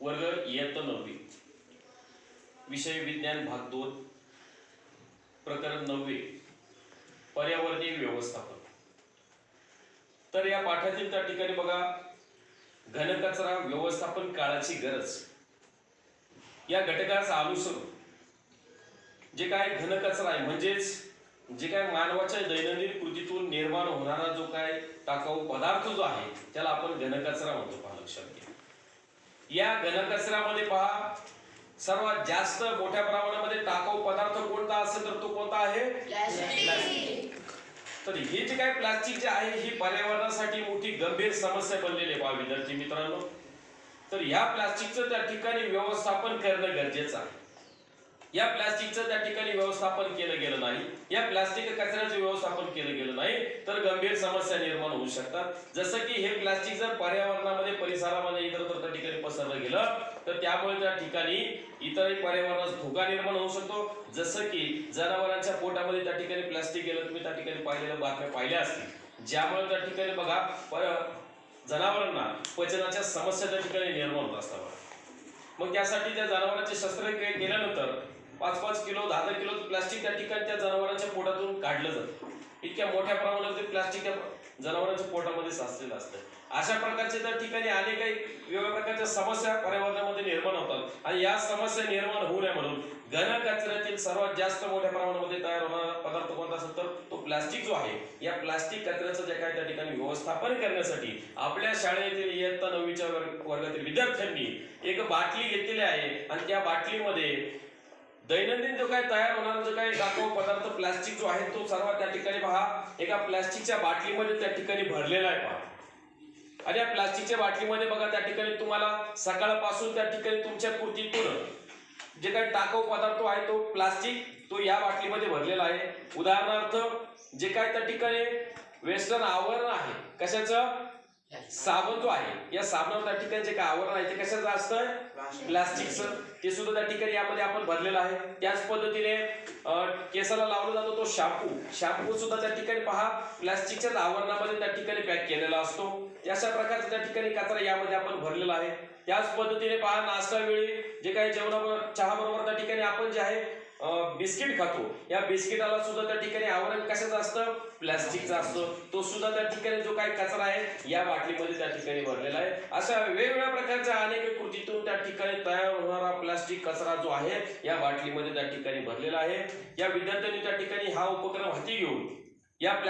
वर्ग इयत्ता नववी. विषय विज्ञान भाग दोन प्रकरण नववे पर्यावरणीय व्यवस्थापन. तर या पाठातील त्या ठिकाणी बघा घनकचरा व्यवस्थापन काळाची गरज. या घटकाचा अनुसरून जे काय घनकचरा आहे म्हणजेच जे काय मानवाच्या दैनंदिन कृतीतून निर्माण होणारा जो काय टाकाऊ पदार्थ जो आहे त्याला आपण घनकचरा म्हणतो लक्षात घ्या. या घनकचऱ्यामध्ये पहा. सर्वात जास्त मोठ्या प्रमाणामध्ये टाकाऊ पदार्थ कोणता असेल तर तो कोणता आहे? प्लास्टिक. तर हे जे काय प्लास्टिक जे आहे ही पर्यावरणासाठी मोठी गंभीर समस्या बनलेली आहे विद्यार्थी मित्रांनो. तर ह्या प्लास्टिकचं त्या ठिकाणी व्यवस्थापन करणं गरजेचं आहे. या प्लास्टिकचं त्या ठिकाणी व्यवस्थापन केलं गेलं नाही. या प्लास्टिक कचऱ्याचं व्यवस्थापन केलं गेलं नाही तर गंभीर समस्या निर्माण होऊ शकतात. जसं की हे प्लास्टिक जर पर्यावरणामध्ये परिसरामध्ये इतरत्र त्या पसरलं गेलं तर त्यामुळे त्या ठिकाणी इतरही पर्यावरणास धोका निर्माण होऊ शकतो. जसं की जनावरांच्या पोटामध्ये त्या ठिकाणी प्लास्टिक गेलं तुम्ही त्या ठिकाणी पाहिलेल्या बातम्या पाहिल्या असतील. ज्यामुळे त्या ठिकाणी बघा पर- जनावरांना पचनाच्या समस्या त्या ठिकाणी निर्माण होत असतात मग त्यासाठी त्या जनावरांचे शस्त्रक्रिया केल्यानंतर पाच पाच किलो दहा दहा किलो प्लास्टिक त्या ठिकाणी त्या जनावरांच्या पोटातून काढलं जातं. इतक्या मोठ्या प्रमाणात ते प्लास्टिक जनावरांच्या पोटामध्ये साचलेलं असतं. अशा प्रकारचे त्या ठिकाणी अनेक काही वेगवेगळ्या प्रकारच्या समस्या पर्यावरणामध्ये निर्माण होतात. आणि या समस्या निर्माण होऊ नये म्हणून घन कचऱ्यातील सर्वात जास्त मोठ्या प्रमाणामध्ये तयार होणारा पदार्थ कोणता असेल तर तो प्लास्टिक जो आहे या प्लास्टिक कचऱ्याचं जे काय त्या ठिकाणी व्यवस्थापन करण्यासाठी आपल्या शाळेतील इयत्ता नववीच्या वर्गातील विद्यार्थ्यांनी एक बाटली घेतलेली आहे. आणि त्या बाटलीमध्ये दैनंदिन जो काय तयार होणारा जो काही टाकाऊ पदार्थ प्लास्टिक जो आहे तो सर्व त्या ठिकाणी पहा. एका प्लास्टिकच्या बाटलीमध्ये त्या ठिकाणी भरलेला आहे पहा. आणि या प्लास्टिकच्या बाटलीमध्ये बघा त्या ठिकाणी तुम्हाला सकाळपासून त्या ठिकाणी तुमच्या कृतीतून जे काही टाकाऊ पदार्थ आहे तो प्लास्टिक तो या बाटलीमध्ये भरलेला आहे. उदाहरणार्थ जे काय त्या ठिकाणी वेस्टर्न आवरण आहे. कशाचं? साबण जो आहे या साबणावर त्या ठिकाणी जे काय आवरण आहे ते कशाचं असतं? प्लास्टिकचं. ते सुद्धा त्या ठिकाणी यामध्ये आपण भरलेलं आहे. त्याच पद्धतीने केसाला लावला जातो तो शॅम्पू. शॅम्पू सुद्धा त्या ठिकाणी पहा प्लास्टिकच्याच आवरणामध्ये त्या ठिकाणी पॅक केलेला असतो. अशा प्रकारचा त्या ठिकाणी कचरा यामध्ये आपण भरलेला आहे. त्याच पद्धतीने पहा नाश्ता वेळी जे काही जेवणाबरोबर चहा बरोबर त्या ठिकाणी आपण जे आहे बिस्किट खातो. या बिस्किटाला सुद्धा त्या ठिकाणी आवरण कशाचं असतं? प्लास्टिकचं असतं. तो सुद्धा त्या ठिकाणी जो काही कचरा आहे या बाटलीमध्ये त्या ठिकाणी भरलेला आहे. अशा वेगवेगळ्या प्रकारच्या अनेक कृतीतून त्या ठिकाणी तयार होणारा प्लास्टिक कचरा जो आहे या बाटलीमध्ये त्या ठिकाणी भरलेला आहे. या विद्यार्थ्यांनी त्या ठिकाणी हा उपक्रम हाती घेऊन या प्ला